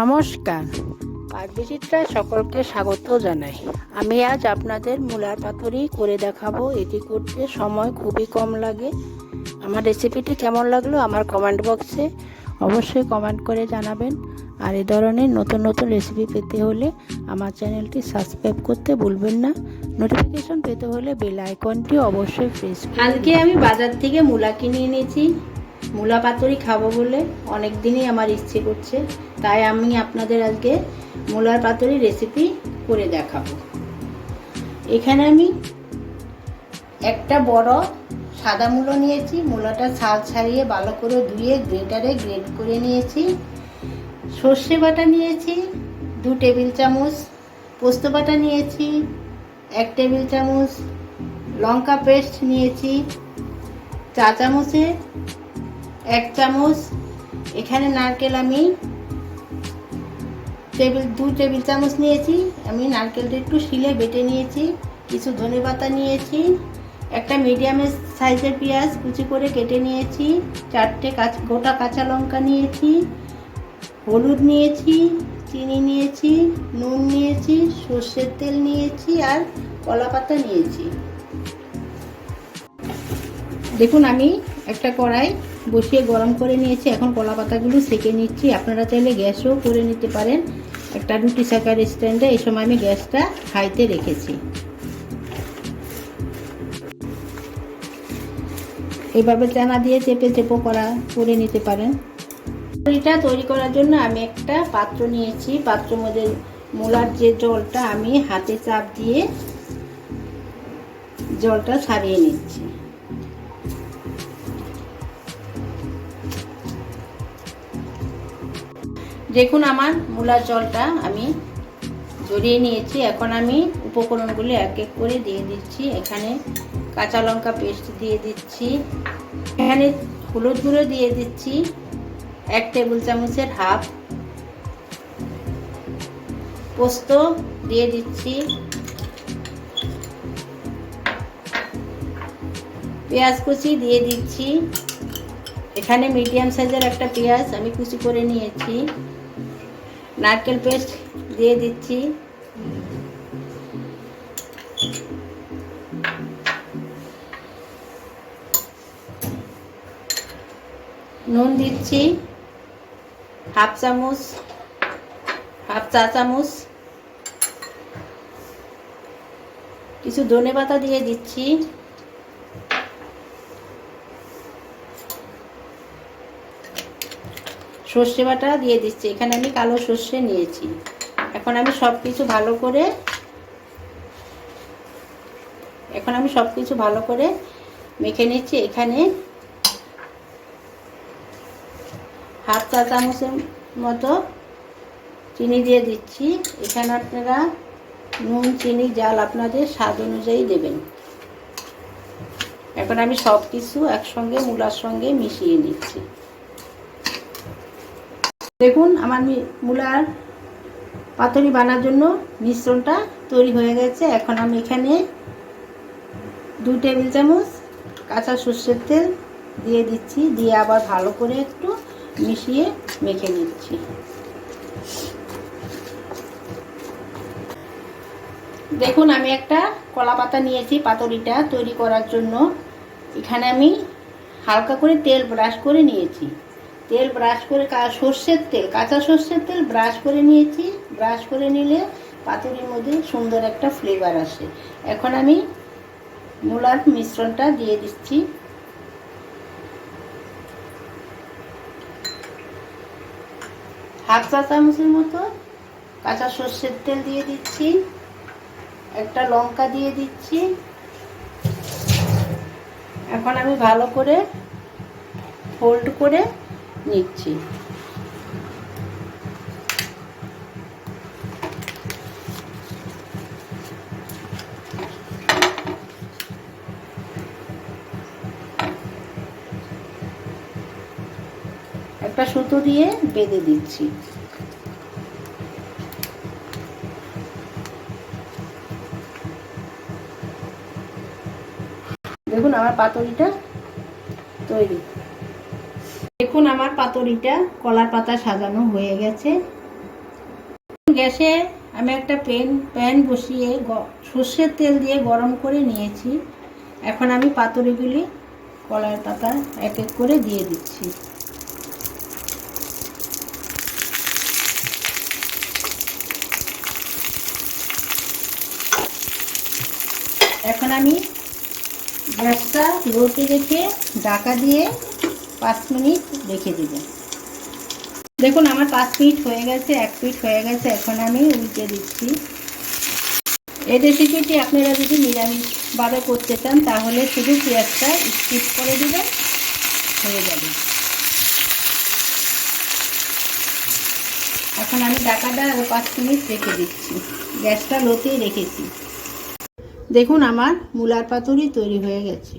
নমস্কার। পারবিচিত্রায় সকলকে স্বাগত জানাই। আমি আজ আপনাদের মূলার পাথরি করে দেখাবো। এটি করতে সময় খুবই কম লাগে। আমার রেসিপিটি কেমন লাগল আমার কমেন্ট বক্সে অবশ্যই কমেন্ট করে জানাবেন। আর এ ধরনের নতুন নতুন রেসিপি পেতে হলে আমার চ্যানেলটি সাবস্ক্রাইব করতে ভুলবেন না। নোটিফিকেশন পেতে হলে বেল আইকনটি অবশ্যই প্রেস আজকে আমি বাজার থেকে মূলা কিনে এনেছি। মূলা পাতুরি খাব বলে অনেক দিনই আমার ইচ্ছে করছে। তাই আমি আপনাদের আজকে মূলার পাতুরি রেসিপি করে দেখাবো। এখানে আমি একটা বড় সাদা মূলো নিয়েছি। মূলাটা ছাল ছাড়িয়ে ভালো করে ধুয়ে গ্রেটারে গ্রেট করে নিয়েছি। সর্ষে বাটা নিয়েছি, দু টেবিল চামচ পোস্ত বাটা নিয়েছি, এক টেবিল চামচ লঙ্কা পেস্ট নিয়েছি, চা চামচে এক চামচ, এখানে নারকেল আমি টেবিল, দু টেবিল চামচ নিয়েছি। আমি নারকেলটা একটু শিলে বেটে নিয়েছি, কিছু ধনে পাতা নিয়েছি, একটা মিডিয়ামের সাইজের পেঁয়াজ কুচি করে কেটে নিয়েছি, চারটে কাঁচা, গোটা কাঁচা লঙ্কা নিয়েছি, হলুদ নিয়েছি, চিনি নিয়েছি, নুন নিয়েছি, সর্ষের তেল নিয়েছি আর কলা পাতা নিয়েছি। দেখুন আমি একটা কড়াই বসিয়ে গরম করে নিয়েছি। এখন কলা পাতাগুলো সেকে নিচ্ছি। আপনারা চাইলে গ্যাসও করে নিতে পারেন। একটা রুটি শাকার স্ট্যান্ডে এই সময় আমি গ্যাসটা হাইতে রেখেছি। এইভাবে চানা দিয়ে চেপে চেপো করা করে নিতে পারেন। এটা তৈরি করার জন্য আমি একটা পাত্র নিয়েছি। পাত্র মধ্যে মূলার যে জলটা আমি হাতে চাপ দিয়ে জলটা ছাড়িয়ে নিচ্ছি। দেখুন আমার মূলার জলটা আমি জড়িয়ে নিয়েছি। এখন আমি উপকরণগুলি এক এক করে দিয়ে দিচ্ছি। এখানে কাঁচা লঙ্কা পেস্ট দিয়ে দিচ্ছি। এখানে হলুদ গুঁড়ো দিয়ে দিচ্ছি। এক টেবিল চামচের হাফ পোস্ত দিয়ে দিচ্ছি। পেঁয়াজ কুচি দিয়ে দিচ্ছি। এখানে মিডিয়াম সাইজের একটা পেঁয়াজ আমি কুচি করে নিয়েছি। নারকেল পেস্ট দিয়ে দিচ্ছি। নুন দিচ্ছি। হাফ চামচ, হাফ চা চামচ। কিছু ধনে পাতা দিয়ে দিচ্ছি। সর্ষে বাটা দিয়ে দিচ্ছি। এখানে আমি কালো সর্ষে নিয়েছি। এখন আমি সব কিছু ভালো করে এখন আমি সব কিছু ভালো করে মেখে নিচ্ছি। এখানে হাফ চা চামচের মতো চিনি দিয়ে দিচ্ছি। এখানে আপনারা নুন, চিনি, জাল আপনাদের স্বাদ অনুযায়ী দেবেন। এখন আমি সব কিছু একসঙ্গে, মূলার সঙ্গে মিশিয়ে নিচ্ছি। দেখুন, আমার মূলার পাতুরি বানার জন্য মিশ্রণটা তৈরি হয়ে গেছে। এখন আমি এখানে দু টেবিল চামচ কাঁচা সর্ষের তেল দিয়ে দিচ্ছি। দিয়ে আবার ভালো করে একটু মিশিয়ে মেখে নিচ্ছি। দেখুন, আমি একটা কলা পাতা নিয়েছি পাতুরিটা তৈরি করার জন্য। এখানে আমি হালকা করে তেল ব্রাশ করে নিয়েছি। তেল ব্রাশ করে সর্ষের তেল, কাঁচা সর্ষের তেল ব্রাশ করে নিয়েছি। ব্রাশ করে নিলে পাতুরির মধ্যে সুন্দর একটা ফ্লেভার আসে। এখন আমি মূলার মিশ্রণটা দিয়ে দিচ্ছি। হাফ চা চামচের মতো কাঁচা সর্ষের তেল দিয়ে দিচ্ছি। একটা লঙ্কা দিয়ে দিচ্ছি। এখন আমি ভালো করে ফোল্ড করে নিচ্ছি। একটা সুতো দিয়ে বেঁধে দিচ্ছি। দেখুন আমার পাতুরিটা তৈরি। দেখুন আমার পাতুরিটা, কলার পাতা সাজানো হয়ে গেছে। গ্যাসে আমি একটা প্যান প্যান বসিয়ে সর্ষের তেল দিয়ে গরম করে নিয়েছি। এখন আমি পাতুরিগুলি কলার পাতা এক এক করে দিয়ে দিচ্ছি। এখন আমি গ্যাসটা লোতে রেখে ঢাকা দিয়ে পাঁচ মিনিট রেখে দেব। দেখুন, আমার পাঁচ মিনিট হয়ে গেছে, এক মিনিট হয়ে গেছে, এখন আমি উল্টে দিচ্ছি। এই রেসিপিটি আপনারা যদি নিরামিষভাবে করতে চান, তাহলে শুধু পেঁয়াজটা স্কিপ করে দেবেন, হয়ে যাবে। এখন আমি ডাকাটা আরও পাঁচ মিনিট রেখে দিচ্ছি। গ্যাসটা লোতেই রেখেছি। দেখুন, আমার মূলার পাতুরি তৈরি হয়ে গেছে।